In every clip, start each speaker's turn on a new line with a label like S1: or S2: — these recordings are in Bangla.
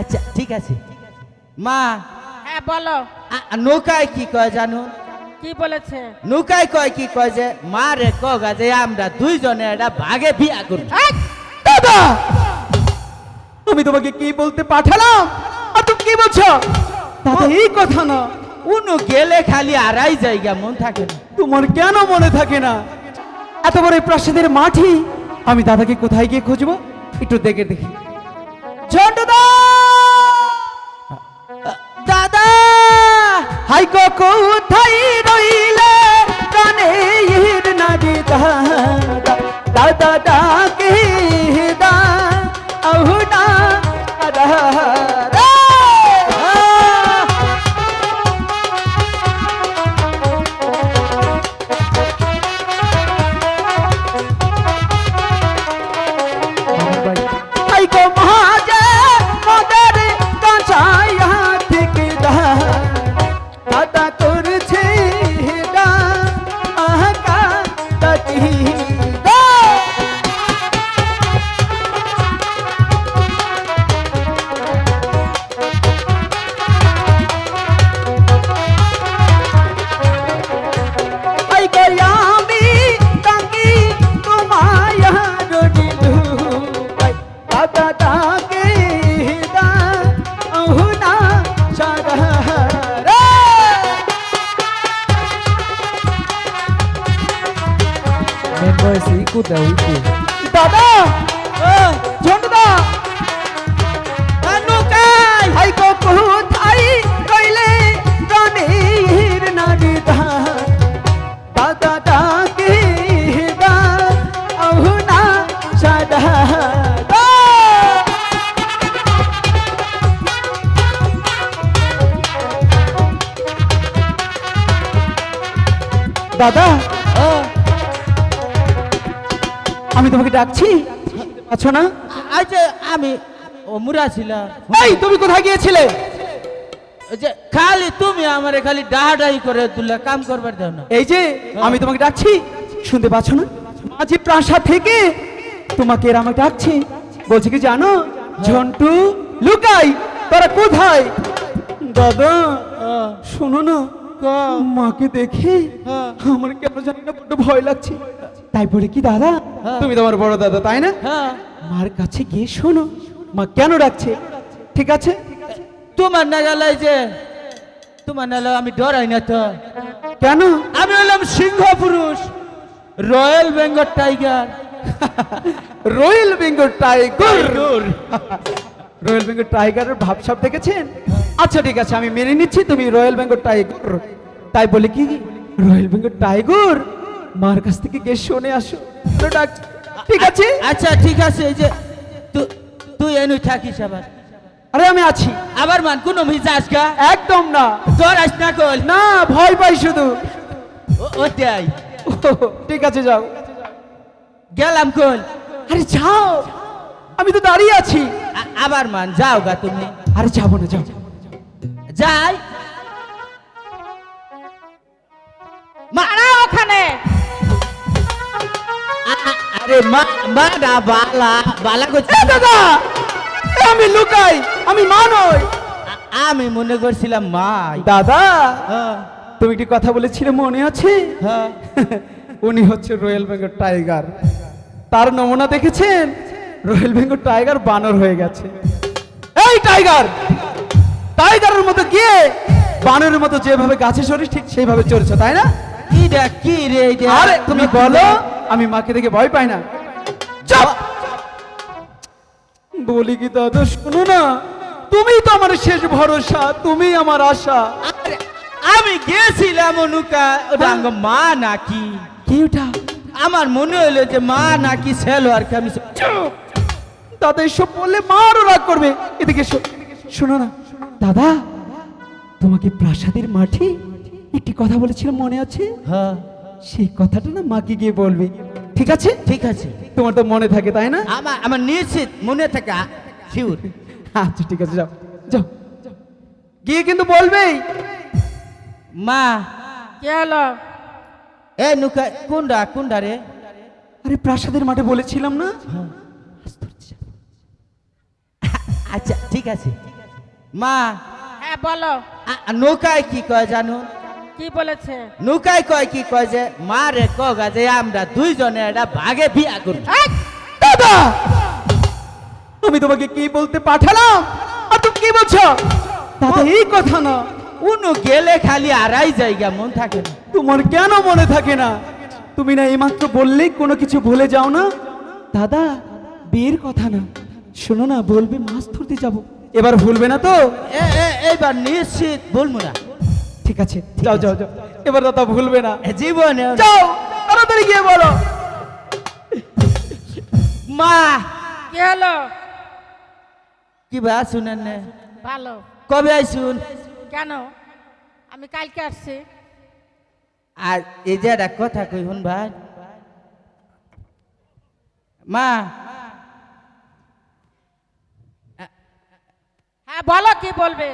S1: আচ্ছা ঠিক আছে। মা
S2: হ্যাঁ বলো।
S1: নৌকায় কি কয় জানো?
S2: কি বলেছে?
S1: নৌকায় কয় কি কয় যে মা রে কগা যে আমরা দুইজনে এটা ভাগে বিয়া করব।
S3: দাদা আমি তোমাকে কি বলতে পাঠালাম? আর তুমি কি বলছো? দাদা এই কথা না।
S1: উনু গেলে খালি আড়াই জায়গা মন থাকে না।
S3: তোমার কেন মনে থাকে না? এত বড় এই প্রাসাদের মাঠি আমি দাদাকে কোথায় গিয়ে খুঁজবো? একটু দেখে দেখি। ঝন্টুদা
S1: দাদা
S3: হাই গো কোথায় রইলে? কানে না দাদা ডাকে দাদা আমি তোমাকে ডাকছি। আছো না?
S1: আচ্ছা আমি ও মুরা ছিলাম।
S3: এই তুমি কোথায় গিয়েছিলে?
S1: যে খালি তুমি আমারে খালি ডাহাডাহি করে তুলে কাম করবার দাও না।
S3: এই যে আমি তোমাকে ডাকছি শুনতে পাচ্ছ না? মাঝি প্রাসাদ থেকে তোমাকে এর আমাকে ডাকছে। বলছে কি জানো? ঝন্টু লুকাই তোরা কোথায়? দাদা
S1: হ্যাঁ,
S3: শোনো না। মাকে দেখে
S1: হ্যাঁ।
S3: আমার কেন জানি না বড্ড ভয় লাগছে। তাই বলে কি দাদা?
S1: হ্যাঁ।
S3: তুমি তোমার বড় দাদা তাই না?
S1: হ্যাঁ।
S3: মার কাছে গিয়ে শোনো মা কেন ডাকছে? ঠিক আছে?
S1: তোমার না গেলাই যে তোমার আমি ডরাই না তো।
S3: কেন?
S1: আমি হলাম সিংহ পুরুষ royal Bengal tiger.
S3: Royal Bengal tiger. Royal Bengal টাইগারের ভাবসাব দেখেছেন? আচ্ছা ঠিক আছে আমি মেনে নিচ্ছি তুমি রয়্যাল বেঙ্গল টাইগার তাই বলে কি রয়্যাল বেঙ্গল টাইগার মার কাছ থেকে গিয়ে শুনে আসো। ঠিক আছে?
S1: আচ্ছা ঠিক আছে এই যে তুই এনু থাকিস আবার।
S3: আরে আমি আছি।
S1: আবার মান কোন মিজাজ গা?
S3: একদম না।
S1: তোর আস না কল?
S3: না ভয় পাই শুধু।
S1: ও- ওটাই
S3: ঠিক আছে যাও।
S1: গেলাম কল।
S3: আরে যাও। আমি তো দাঁড়িয়ে আছি।
S1: আবার মান যাও গা তুমি।
S3: আরে যাব না যাও
S1: যাই। মা
S2: ওখানে।
S1: আরে মা মা বালা বালা করছি
S3: দাদা আমি লুকাই আমি মা নই।
S1: আমি মনে করছিলাম মাই।
S3: দাদা
S1: হ্যাঁ।
S3: তুমি একটি কথা বলেছিলে মনে আছে?
S1: হ্যাঁ।
S3: উনি হচ্ছে রয়্যাল বেঙ্গল টাইগার। তার নমুনা দেখেছেন? রয়্যাল বেঙ্গল টাইগার বানর হয়ে গেছে। এই টাইগার! টাইগারের মতো গিয়ে বানরের মতো যেভাবে গাছে সরিস ঠিক সেইভাবে চড়ছে তাই না
S1: কি রে কি রে এটা?
S3: আরে তুমি বলো আমি মাকে দেখে ভয় পাই না চাপ বলি কি দাদা শোনো না তুমি তো আমার শেষ ভরসা তুমি আমার আশা
S1: আমি গেছিলাম অনুকা ওটা
S3: হ্যাঁ।
S1: মা নাকি
S3: কি ওটা
S1: আমার মনে হলো যে মা নাকি ছেলো আর কি আমি!
S3: দাদা এসব বললে মারও রাগ করবে এদিকে। শোনো না দাদা তোমাকে প্রাসাদের মাঠে একটি কথা বলেছিলাম মনে আছে?
S1: হ্যাঁ।
S3: সেই কথাটা না মাকে গিয়ে বলবে। ঠিক আছে?
S1: ঠিক আছে।
S3: তোমার তো মনে থাকে তাই না?
S1: আমার আমার নিশ্চিত মনে থাকা শিউর
S3: আচ্ছা ঠিক আছে যাও যাও। গিয়ে কিন্তু বলবেই।
S1: মা
S2: কি হলো
S1: এ নুকা কোনডা কোনডা রে।
S3: আরে প্রাসাদের মাঠে বলেছিলাম না?
S1: আচ্ছা ঠিক আছে। মা।
S2: হ্যাঁ বলো।
S1: নৌকায় কি কয় জানো?
S2: কি বলেছে?
S1: নৌকায় কয় কি কয় যে মা রে কগা যে আমরা দুইজনে এটা ভাগে বিয়া করব।
S2: এই,
S3: দাদা! তুমি তোমাকে কি বলতে পাঠালাম? আর তুমি কি বলছো? দাদা এই কথা না।
S1: উনু গেলে খালি আড়াই জায়গা মন থাকে না।
S3: তোমার কেন মনে থাকে না? তুমি না এইমাত্র বললেই কোনো কিছু ভুলে যাও না? দাদা বিয়ের কথা না। শোনো না বলবে মাছ ধরতে যাব। এবার ভুলবে না তো?
S1: এ- এ- এইবার নিশ্চিত বলব না।
S3: ঠিক আছে যাও যাও যাও। এবার দাদা ভুলবে না।
S1: জীবনে
S3: যাও তাড়াতাড়ি গিয়ে বলো।
S1: মা
S2: কি হলো?
S1: কি বা শুনেন না?
S2: ভালো।
S1: কবে আইসুন?
S2: কেন? আমি কালকে আসছি।
S1: আর এই যে একটা কথা কই শুন ভাই। মা
S2: বলো কি বলবে?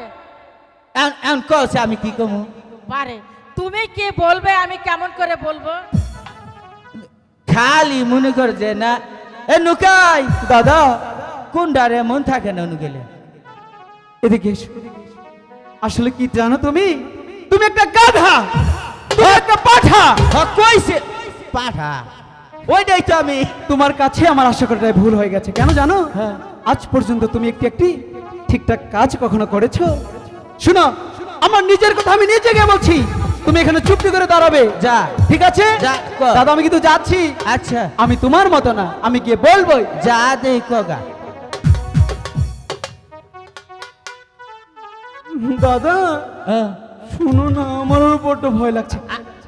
S1: এখন- এখন কছে আমি কি কমু?
S2: বারে তুমি কি বলবে আমি কেমন করে বলব?
S1: খালি মনে কর যে না এ নুকাই
S3: দাদা
S1: কোন ডারে মন থাকে না অনু গেলে।
S3: এদিকে আসলে কি জানো তুমি? তুমি একটা গাধা তুমি একটা পাঠা।
S1: হ, কইছে। পাঠা। ওইটাই তো আমি।
S3: তোমার কাছে আমার আশা করাটাই ভুল হয়ে গেছে কেন জানো?
S1: হ্যাঁ।
S3: আজ পর্যন্ত তুমি একটি একটি ঠিকঠাক কাজ কখনো করেছ? শোনো আমার নিজের কথা আমি নিজে গিয়ে বলছি। তুমি এখানে চুপটি করে দাঁড়াবে।
S1: যা।
S3: ঠিক আছে? দাদা আমি কিন্তু যাচ্ছি।
S1: আচ্ছা।
S3: আমি তোমার মতো না আমি গিয়ে বলবোই।
S1: যা দে কগা।
S3: দাদা শুনো না আমার বড্ড ভয় লাগছে।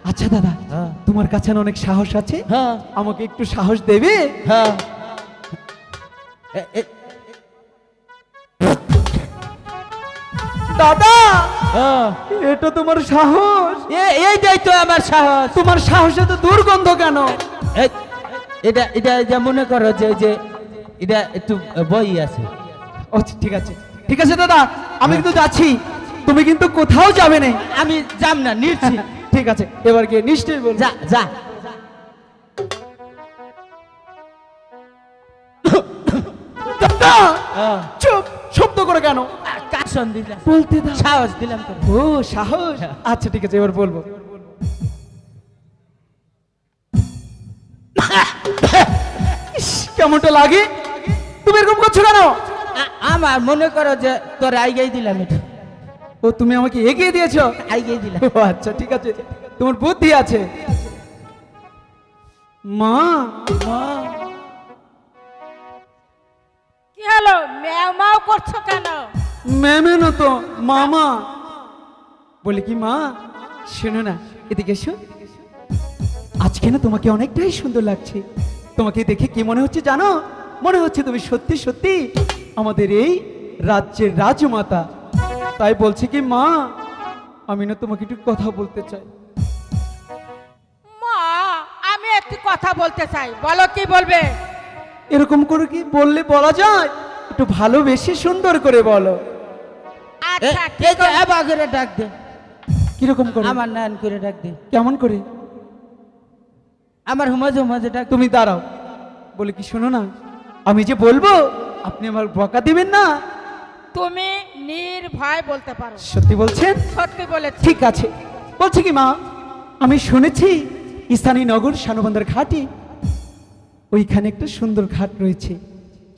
S3: আচ্ছা দাদা। তোমার কাছে অনেক সাহস আছে?
S1: হ্যাঁ।
S3: আমাকে একটু সাহস দেবে?
S1: হ্যাঁ।
S3: দাদা
S1: হ্যাঁ।
S3: এটা তোমার সাহস?
S1: এইটাই তো আমার সাহস।
S3: তোমার সাহসে তো দুর্গন্ধ কেন?
S1: এটা এটা যা মনে করো যে যে এটা একটু বই আছে।
S3: ও ঠিক আছে। ঠিক আছে দাদা আমি কিন্তু যাচ্ছি। তুমি কিন্তু কোথাও যাবে না।
S1: আমি যাম না নিচ্ছি।
S3: ঠিক আছে এবার গিয়ে নিশ্চয়ই বল
S1: যা যা।
S3: দাদা
S1: হ্যাঁ।
S3: চুপ শব্দ করে কেন?
S1: কাশন দিলাম।
S3: বলতে দাও।
S1: সাহস দিলাম তো
S3: ও সাহস? আচ্ছা ঠিক আছে এবার বলব। কেমনটা লাগে? তুমি এরকম করছ কেন?
S1: আমার মনে করো যে তোর আইগাই দিলাম এটা।
S3: ও তুমি আমাকে এগিয়ে দিয়েছ?
S1: আইগাই দিলাম।
S3: ও আচ্ছা ঠিক আছে। তোমার বুদ্ধি আছে। মা মা।
S2: কি হলো? ম্যাও ম্যাও করছ কেন?
S3: ম্যামেনো তো মামা। বলে কি মা শোনো না এদিকে এসো। আজকে না তোমাকে অনেকটাই সুন্দর লাগছে। তোমাকে দেখে কি মনে হচ্ছে জানো? মনে হচ্ছে তুমি সত্যি সত্যি আমাদের এই রাজ্যের রাজমাতা। তাই বলছি কি মা আমি না তোমাকে একটু কথা বলতে চাই।
S2: মা আমি একটি কথা বলতে চাই। বলো কি বলবে?
S3: এরকম করে কি বললে বলা যায়? একটু ভালোবেসে সুন্দর করে বলো।
S2: আচ্ছা
S1: এই যে
S2: আছে।
S1: করে ডাক দে।
S3: কীরকম করে?
S1: আমার করে ডাক দে।
S3: কেমন করে?
S1: আমার হুমাজে হুমাজে ডাক
S3: তুমি দাঁড়াও। বলে কি শোনো না? আমি যে বলব আপনি আমার বকা দিবেন না?
S2: তুমি নির্ভয় বলতে পারো।
S3: সত্যি বলছেন?
S2: সত্যি বলে
S3: ঠিক আছে। বলছি কি মা আমি শুনেছি স্থানীয় নগর শানুবন্দর ঘাটে ওইখানে একটা সুন্দর ঘাট রয়েছে।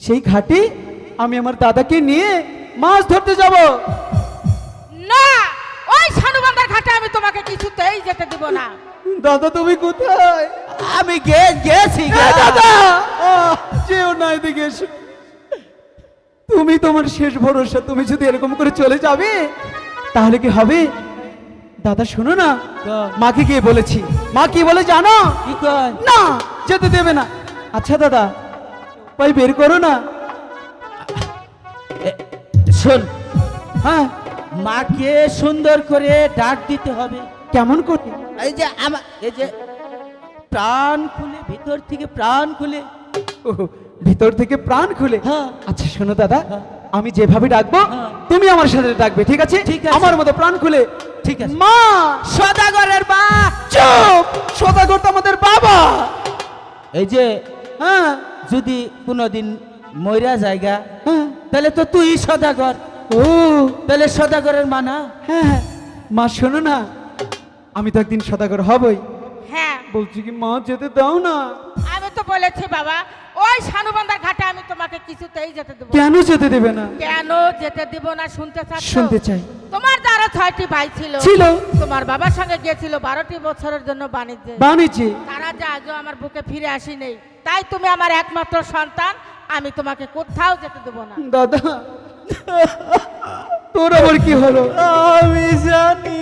S3: সেই ঘাটে আমি আমার দাদাকে নিয়ে মাছ ধরতে যাব।
S2: না ওই সানুবান্দার ঘাটে আমি তোমাকে কিছুতেই যেতে দিব না।
S3: দাদা তুমি কোথায়?
S1: আমি গে গেছি গে।
S3: দাদা। যেও না এদিকে এসো। তুমি তোমার শেষ ভরসা তুমি যদি এরকম করে চলে যাবে তাহলে কি হবে? দাদা শোনো না। মাকে গিয়ে বলেছি। মা কি বলে জানো? না যেতে দেবে না। আচ্ছা দাদা ভাই বের করো না।
S1: শোন।
S3: হ্যাঁ?
S1: মাকে সুন্দর করে ডাক দিতে হবে।
S3: কেমন করে?
S1: এই যে আমার এই যে প্রাণ খুলে ভিতর থেকে প্রাণ খুলে।
S3: ও, ভিতর থেকে প্রাণ খুলে?
S1: হ্যাঁ।
S3: আচ্ছা শোনো দাদা
S1: হ্যাঁ।
S3: আমি যেভাবে ডাকবো
S1: হ্যাঁ।
S3: তুমি আমার সাথে ডাকবে ঠিক আছে?
S1: ঠিক আছে।
S3: আমার মতো প্রাণ খুলে।
S1: ঠিক আছে।
S3: মা!
S1: সদাগরের মা
S3: চুপ! সদাগর তো আমাদের বাবা।
S1: এই যে
S3: হ্যাঁ।
S1: যদি কোনোদিন ময়রা জায়গা
S3: হ্যাঁ।
S1: তাহলে তো তুই সদাগর।
S3: ও।
S1: তাহলে সদাগরের মানা
S3: হ্যাঁ হ্যাঁ। মা শোনো না। আমি তো একদিন সদাগর হবই।
S2: হ্যাঁ।
S3: বলছি কি মা যেতে দাও না।
S2: আমি তো বলেছি বাবা ওই সানুবান্দার ঘাটে আমি তোমাকে কিছুতেই যেতে দেবো
S3: কেন যেতে দেবে না?
S2: কেন যেতে দিব না শুনতে চাই
S3: শুনতে চাই।
S2: তোমার যারা ছয়টি ভাই ছিল।
S3: ছিল।
S2: তোমার বাবার সঙ্গে গিয়েছিল বারোটি বছরের জন্য বাণিজ্যে।
S3: বানিয়েছি
S2: তারা যে আজও আমার বুকে ফিরে আসি নেই তাই তুমি আমার একমাত্র সন্তান আমি তোমাকে কোথাও যেতে দেবো না।
S3: দাদা তোর আবার কি হলো?
S1: আমি জানি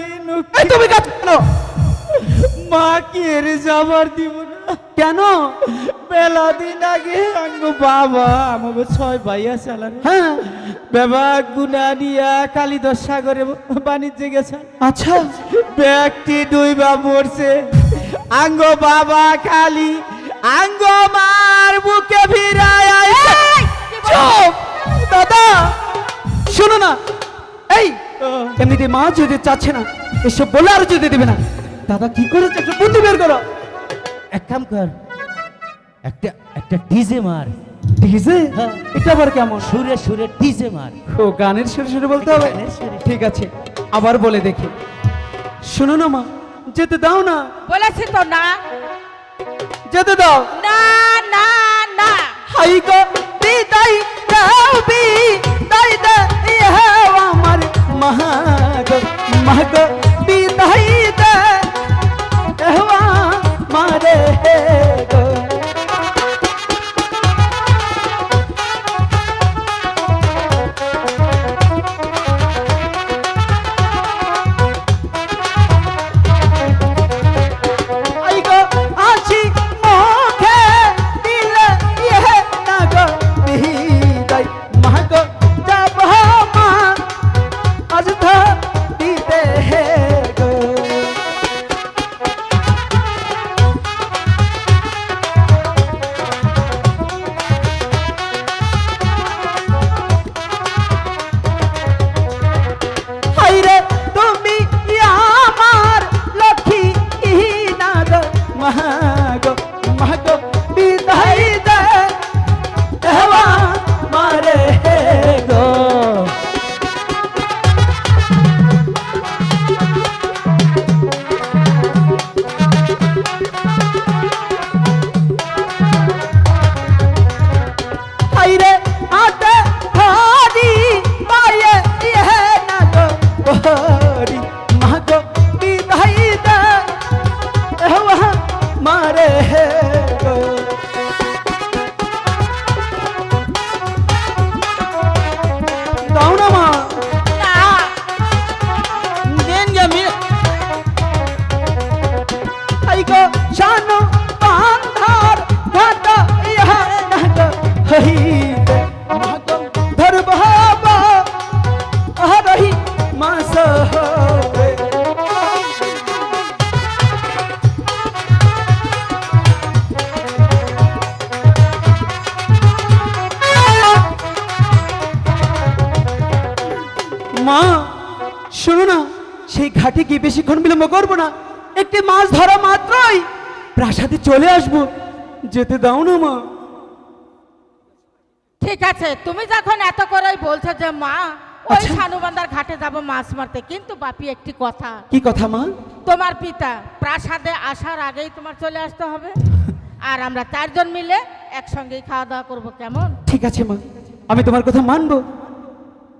S3: তুমি কেন?
S1: মা কি এর যাবার দিব না।
S3: কেন?
S1: মেলা দিন আগে আঙ্গ বাবা আমাকে ছয় ভাইয়া চালান
S3: হ্যাঁ।
S1: বাবা গুনা নিয়া কালীদর সাগরে বাণিজ্যে গেছেন
S3: আচ্ছা।
S1: ব্যক্তি দুই বা মরছে। আঙ্গ বাবা খালি আঙ্গ মার বুকে আইছে।
S3: চুপ! দাদা! শোনো না। এই এমনিতে মা যদি চাচ্ছে না এসব বলে আর যেতে দেবে না। দাদা কি করেছে? একটু বুদ্ধি বের করো।
S1: এক কাম কর। একটা একটা ডিজে মার।
S3: ডিজে
S1: হ্যাঁ।
S3: এটা আবার কেমন?
S1: সুরে সুরে ডিজে মার।
S3: ও গানের সুরে সুরে বলতে হবে। ঠিক আছে আবার বলে দেখি। শোনো না মা যেতে দাও না।
S2: বলেছি তো না।
S3: যেতে দাও।
S2: না না না।
S3: হাই গো বিদাই দাও বিদাই দাও আমার ঘাটে গিয়ে বেশিক্ষণ বিলম্ব করব না। একটি মাছ ধরা মাত্রই প্রাসাদে চলে আসব। যেতে দাও না মা।
S2: ঠিক আছে তুমি যখন এত করেই বলছো যে মা ওই
S3: আচ্ছা।
S2: সানুবান্দার ঘাটে যাব মাছ মারতে কিন্তু বাপি একটি কথা।
S3: কি কথা মা?
S2: তোমার পিতা প্রাসাদে আসার আগেই তোমার চলে আসতে হবে। আর আমরা চারজন মিলে একসঙ্গেই খাওয়া দাওয়া করব কেমন?
S3: ঠিক আছে মা। আমি তোমার কথা মানবো।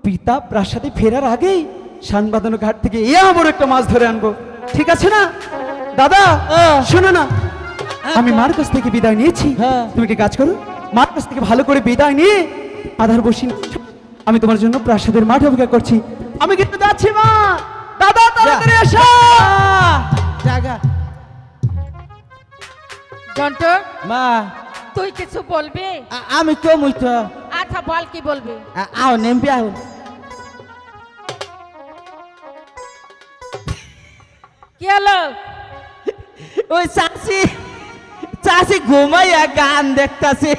S3: পিতা প্রাসাদে ফেরার আগেই শানবাঁধানো ঘাট থেকে এ আমার একটা মাছ ধরে আনব। ঠিক আছে না? দাদা শোনো না। আমি মার কাছ থেকে বিদায় নিয়েছি।
S1: হ্যাঁ।
S3: তুমি কি কাজ করো? মার কাছ থেকে ভালো করে বিদায় নিয়ে আধার বসি আমি তোমার জন্য প্রাসাদের মাঠ অপেক্ষা করছি। আমি কিন্তু যাচ্ছি মা। দাদা তাড়াতাড়ি এসো।
S1: জাগা।
S2: জন্টু
S1: মা।
S2: তুই কিছু বলবি?
S1: আমি তো মুই তো।
S2: আচ্ছা বল কি বলবি?
S1: আও নেমবি আও।
S2: হলো
S1: ওই চাষি চাষি ঘুমাইয়া গান দেখতাছে।